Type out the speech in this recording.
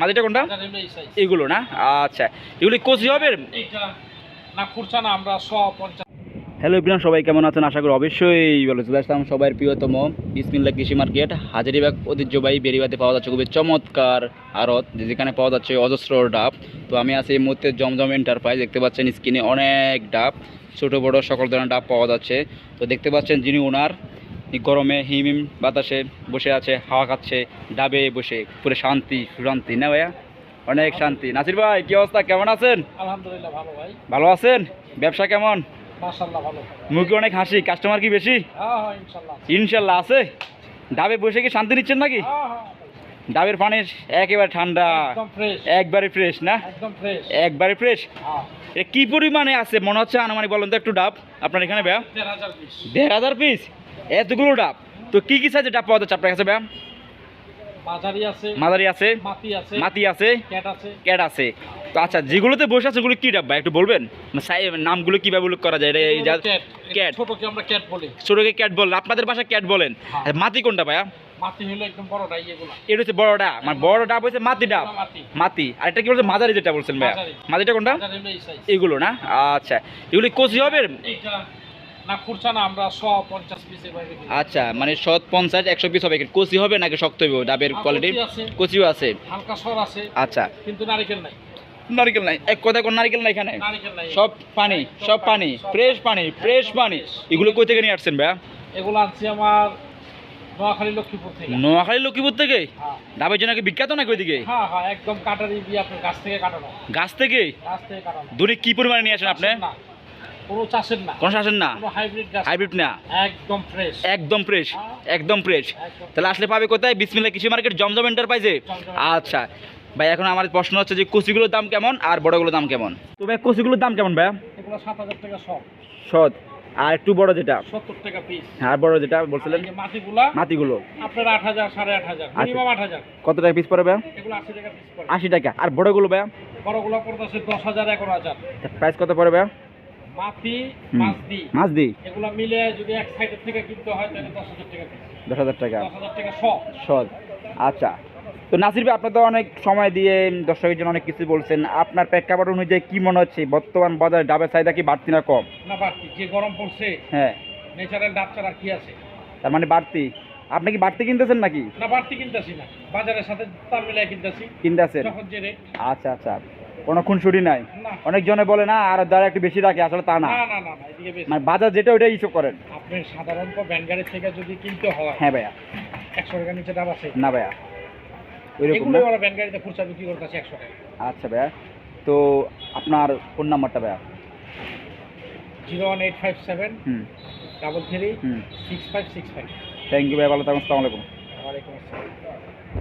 মাদিটা কোনটা। এগুলো না? আচ্ছা। এগুলো কচি হবে? না খুরসা না আমরা শ পঞ্চাশ হ্যালো ইব্রাহিম সবাই কেমন আছেন? আশা করি অবশ্যই ভালো চলে আসলাম সবার প্রিয়তম বিসমিল্লা কৃষি মার্কেট। হাজারিবাগ ঐতিহ্যবাহী বেরিবাতে পাওয়া যাচ্ছে খুবই চমৎকার আড়ত যেখানে পাওয়া যাচ্ছে অজস্র ডাব। তো আমি আছি এই মুহূর্তে জমজম এন্টারপ্রাইজ দেখতে পাচ্ছেন স্ক্রিনে অনেক ডাব। ছোট বড় সকল ধরনের ডাব পাওয়া যাচ্ছে। তো দেখতে পাচ্ছেন যিনি ওনার গরমে হিম হিম বাতাসে বসে আছে হাওয়া খাচ্ছে ডাবে বসে পুরো শান্তি সুশান্তি। না ভাইয়া? অনেক শান্তি। নাসির ভাই কি অবস্থা? কেমন আছেন? আলহামদুলিল্লাহ ভালো ভাই। ভালো আছেন? ব্যবসা কেমন? মুখে অনেক হাসি। কাস্টমার কি বেশি? হ্যাঁ হ্যাঁ ইনশাল্লাহ আছে? ডাবে বসে কি শান্তি নিচ্ছেন নাকি? হ্যাঁ ডাবের পানি একেবারে ঠান্ডা। একবারে ফ্রেশ না? একবারে ফ্রেশ এটা কি পরিমাণে আছে? মনে হচ্ছে আনুমানিক বলেন তো একটু ডাব। আপনার এখানে দেড় হাজার পিস এতগুলো ডাব। তো কি কি সাইজের ডাব পাওয়া যাচ্ছে আপনার কাছে ব্যায়াম? আছে মাদারি মাতি আছে ক্যাট আছে। তো আচ্ছা যেগুলোতে বসে আছে ওগুলো কি ডাব ভাই একটু বলবেন? মানে সাই- নামগুলো কীভাবে উল্লেখ করা যায়? এটা ক্যাট। ছোটকে আমরা ক্যাট বলি। ছোটকে ক্যাট বলেন আপনাদের বাসায় ক্যাট বলেন। হ্যাঁ। আর মাটি কোনটা ভাইয়া? মাটি হলো একদম বড়টা এগুলো। এটা হচ্ছে বড়টা মানে বড় ডাব হচ্ছে মাটি ডাব। মাটি। মাতি আর এটা কি বলছে মাঝারি যেটা বলছেন ভাইয়া? মাঝারি। কোনটা? এগুলো না? আচ্ছা। এগুলো কচি হবে? না খুরসা না আমরা শ পঞ্চাশ আচ্ছা মানে শত পঞ্চাশ একশো পিস হবে কচি হবে নাকি শক্ত হবে ডাবের কোয়ালিটি কচিও আছে। হালকা সর আছে আচ্ছা। কিন্তু নারিকেল নাই। নারকেল নাই। এক কথা কোন নারকেল নাই এখানে? সব পানি সব পানি ফ্রেশ পানি। ফ্রেশ পানি। এগুলো কই থেকে নিয়ে আসছেন ভাইয়া? এগুলো আনছি আমার নোয়াখালী লক্ষ্মীপুর থেকে। নোয়াখালী লক্ষ্মীপুর থেকে? হ্যাঁ। ডাবের জন্য কি বিখ্যাত নাকি ওইদিকে? হ্যাঁ হ্যাঁ একদম কাটারি দিয়ে আপনার গাছ থেকে কাটানো। গাছ থেকে? গাছ থেকে কাটানো। দূরে কি পরিমাণে নিয়ে আসেন আপনি? কোনো চাষের না। কোন শাসেন না? হাইব্রিড গাছ হাইব্রিড না? একদম ফ্রেশ একদম ফ্রেশ হ্যাঁ। একদম ফ্রেশ তাহলে আসলে পাবে কোথায়? বিসমিল্লা কৃষি মার্কেট জমজম এন্টারপ্রাইজে আচ্ছা। ভাই এখন আমার প্রশ্ন হচ্ছে যে কচিগুলোর দাম কেমন আর বড়গুলোর দাম কেমন? তো ভাই কচিগুলোর দাম কেমন ভাই এগুলো সাত হাজার টাকা সব সৎ। আর একটু বড় যেটা? সত্তর টাকা পিস আর বড় যেটা বলছিলেন? যে মাটিগুলো? আপনার আট হাজার সাড়ে আট হাজার আচ্ছা। মিনিমাম আট হাজার। কত টাকা পিস পড়ে ভাই এগুলো আশি টাকা পিস পড়ে। আশি টাকা। আর বড়গুলো ভাই বড়গুলো পড়তেছে দশ হাজার এগারো হাজার। প্রাইস কত পড়ে ভাই। মাছ দিই মাছ এগুলো মিলে যদি এক সাইডের থেকে কিনতে হয় তাহলে দশ হাজার টাকা দশ হাজার টাকা। দশ হাজার টাকা সব। সৎ আচ্ছা। তো নাসির ভাই আপনার তো অনেক সময় দিয়ে দর্শকের জন্য অনেক কিছু বলছেন। আপনার প্রেক্ষাপট অনুযায়ী কি মনে হচ্ছে? বর্তমান বাজারে ডাবের চাহিদা কি বাড়তি না কম? না বাড়তি। যে গরম পড়ছে হ্যাঁ। ন্যাচারাল ডাব ছাড়া কি আছে? তার মানে বাড়তি। আপনি কি বাড়তি কিনতেছেন নাকি? না বাড়তি কিনতেছি না। বাজারের সাথে তাল কিনতেছি। কিনতেছেন? আচ্ছা আচ্ছা। কোনো খুনসুটি নাই। অনেকজনে বলে না আর দ্বারা একটু বেশি রাখে। আসলে তা না। মানে বাজার যেটা ওইটাই ইস্যু করেন। আপনি সাধারণত গাড়ি থেকে যদি কিনতে হয় হ্যাঁ ভাইয়া। একশো টাকা নিচে ডাব আছে। না ভাইয়া। ওইরকম না? ওরা গাড়িতে খুচরা বিক্রি করতেছে একশো টাকা। আচ্ছা ভাইয়া। তো আপনার ফোন নাম্বারটা ভাইয়া? Zero one eight five seven double three six five six five. Thank you ভাই ভালো থাকুন আসসালামু আলাইকুম। ওয়ালাইকুম আসসালাম।